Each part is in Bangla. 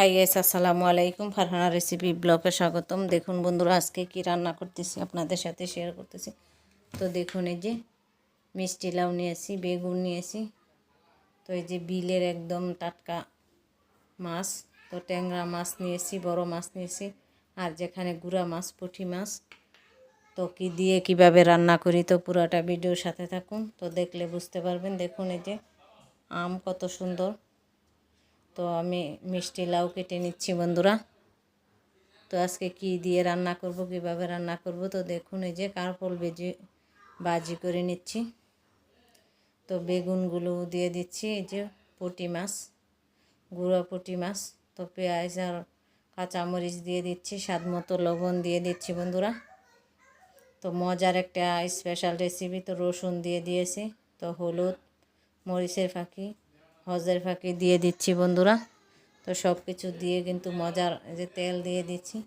হাই গাইস আসসালামু আলাইকুম। ফারহানা রেসিপি ব্লগে স্বাগতম। দেখুন বন্ধুরা, আজকে কি রান্না করতেছি, আপনাদের সাথে শেয়ার করতেছি। তো দেখুন এই যে মিষ্টি লাউ নিয়েছি, বেগুন নিয়েছি। তো এই যে বিলের একদম টাটকা মাছ, তো ট্যাংরা মাছ নিয়েছি, বড় মাছ নিয়েছি, আর যেখানে গুঁড়া মাছ, পুঁটি মাছ। তো কি দিয়ে কীভাবে রান্না করি, তো পুরোটা ভিডিওর সাথে থাকুন। তো দেখলে বুঝতে পারবেন। দেখুন এই যে আম কত সুন্দর। তো আমি মিষ্টি লাউ কেটে নিচ্ছি বন্ধুরা। তো আজকে কি দিয়ে রান্না করব, কীভাবে রান্না করব, তো দেখুন এই যে কারপল বেজে, বাজি করে নিচ্ছি। তো বেগুনগুলো দিয়ে দিচ্ছি, এই যে পুঁটি মাছ, গুঁড়ো পুঁটি মাছ, তো পেঁয়াজ আর কাঁচামরিচ দিয়ে দিচ্ছি, স্বাদ মতো লবণ দিয়ে দিচ্ছি বন্ধুরা। তো মজার একটা স্পেশাল রেসিপি, তো রসুন দিয়ে দিয়েছি, তো হলুদ, মরিচের ফাঁকি হজের ফাঁকি দিয়ে দিচ্ছি বন্ধুরা। তো সব কিছু দিয়ে কিন্তু মজার যে তেল দিয়ে দিচ্ছি।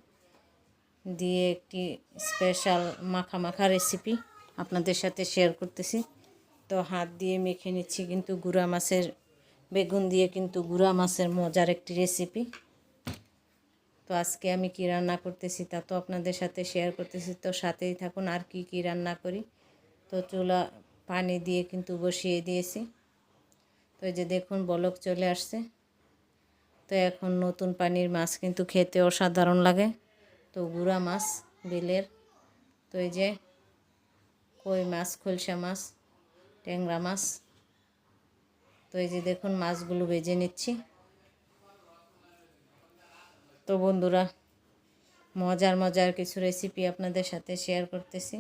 দিয়ে একটি স্পেশাল মাখা মাখা রেসিপি আপনাদের সাথে শেয়ার করতেছি। তো হাত দিয়ে মেখে নিচ্ছি কিন্তু গুড়া মাছের, বেগুন দিয়ে কিন্তু গুড়া মাছের মজার একটি রেসিপি তো আজকে আমি কি রান্না করতেছি তা তো আপনাদের সাথে শেয়ার করতেছি। তো সাথেই থাকুন, আর কি কি রান্না করি। তো চুলা পানি দিয়ে কিন্তু বসিয়ে দিয়েছি। তো এই যে দেখুন বলক চলে আসছে। তো এখন নতুন পানির মাছ কিন্তু খেতে অসাধারণ লাগে। তো গুঁড়া মাছ, বিলের, তো এই যে কই মাছ, খলসা মাছ, ট্যাংরা মাছ, তো এই যে দেখুন মাছগুলো বেজে নিচ্ছি। তো বন্ধুরা, মজার মজার কিছু রেসিপি আপনাদের সাথে শেয়ার করতেছি।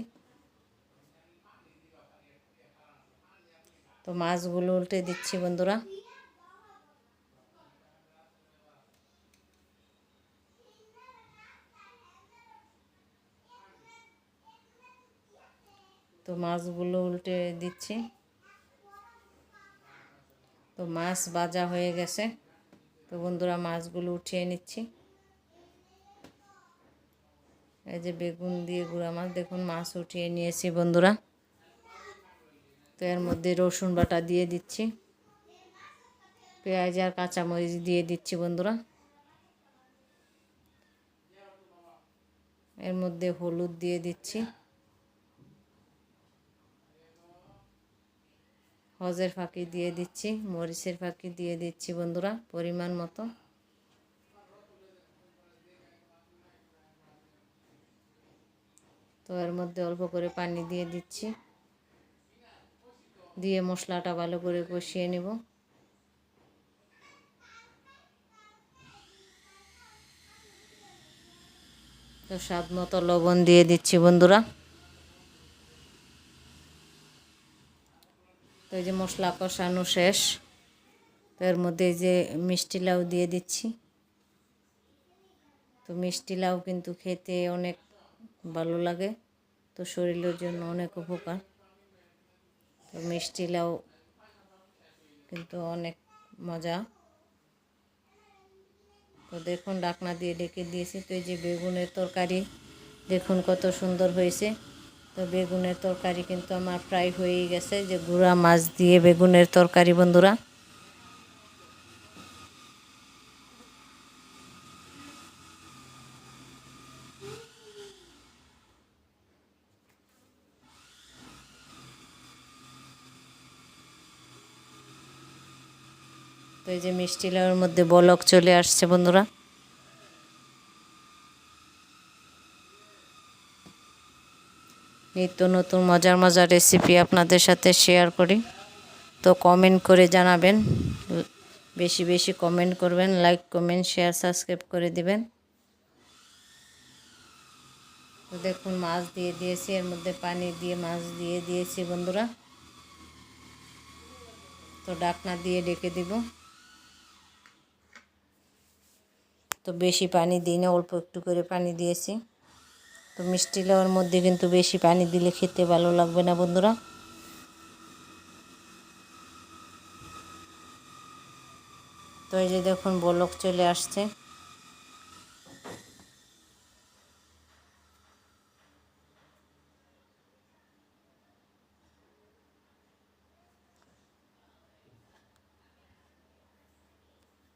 তো মাছগুলো উল্টে দিচ্ছি বন্ধুরা। তো মাছগুলো উল্টে দিচ্ছি। তো মাছ ভাজা হয়ে গেছে। তো বন্ধুরা মাছগুলো উঠিয়ে নিচ্ছি। এই যে বেগুন দিয়ে গুঁড়া মাছ, দেখুন মাছ উঠিয়ে নিয়েছি বন্ধুরা। তো এর মধ্যে রসুন বাটা দিয়ে দিচ্ছি। পেঁয়াজ আর কাঁচামরিচ দিয়ে দিচ্ছি বন্ধুরা। এর মধ্যে হলুদ দিয়ে দিচ্ছি। হজের ফাঁকি দিয়ে দিচ্ছি, মরিচের ফাঁকি দিয়ে দিচ্ছি বন্ধুরা, পরিমাণ মতো। তো এর মধ্যে অল্প করে পানি দিয়ে দিচ্ছি। দিয়ে মশলাটা ভালো করে কষিয়ে নেব। তো স্বাদ মতো লবণ দিয়ে দিচ্ছি বন্ধুরা। তো এই যে মশলা কষানো শেষ, তো এর মধ্যে যে মিষ্টি লাউ দিয়ে দিচ্ছি। তো মিষ্টি লাউ কিন্তু খেতে অনেক ভালো লাগে, তো শরীরের জন্য অনেক উপকার। তো মিষ্টি লাউ কিন্তু অনেক মজা। তো দেখুন, ডাকনা দিয়ে ডেকে দিয়েছি। তো এই যে বেগুনের তরকারি, দেখুন কত সুন্দর হয়েছে। তো বেগুনের তরকারি কিন্তু আমার প্রায় হয়ে গেছে। যে গুঁড়া মাছ দিয়ে বেগুনের তরকারি, বন্ধুরা। তো এই যে মিষ্টি লাউয়ের মধ্যে বলক চলে আসছে, বন্ধুরা। নিত্য নতুন মজার মজার রেসিপি আপনাদের সাথে শেয়ার করি। তো কমেন্ট করে জানাবেন। বেশি বেশি কমেন্ট করবেন লাইক কমেন্ট শেয়ার সাবস্ক্রাইব করে দিবেন। তো দেখুন, মাছ দিয়ে দিয়েছি, এর মধ্যে পানি দিয়ে মাছ দিয়ে দিয়েছি, বন্ধুরা। তো ডাকনা দিয়ে ডেকে দিব। তো বেশি পানি দিই না, অল্প একটু করে পানি দিয়েছি। তো মিষ্টি লাউর মধ্যে কিন্তু বেশি পানি দিলে খেতে ভালো লাগবে না বন্ধুরা। তো এই যে দেখুন বলক চলে আসছে।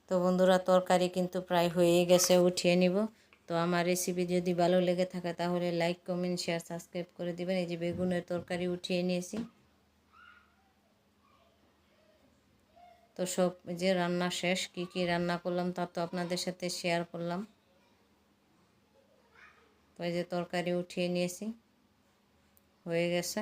তো বন্ধুরা, তরকারি কিন্তু প্রায় হয়ে গেছে, উঠিয়ে নিব। তো আমার রেসিপি যদি ভালো লেগে থাকে তাহলে লাইক কমেন্ট শেয়ার সাবস্ক্রাইব করে দিবেন। এই যে বেগুনের তরকারি উঠিয়ে নিয়েছি। তো সব যে রান্না শেষ, কি কি রান্না করলাম তা তো আপনাদের সাথে শেয়ার করলাম। তো এই যে তরকারি উঠিয়ে নিয়েছি, হয়ে গেছে।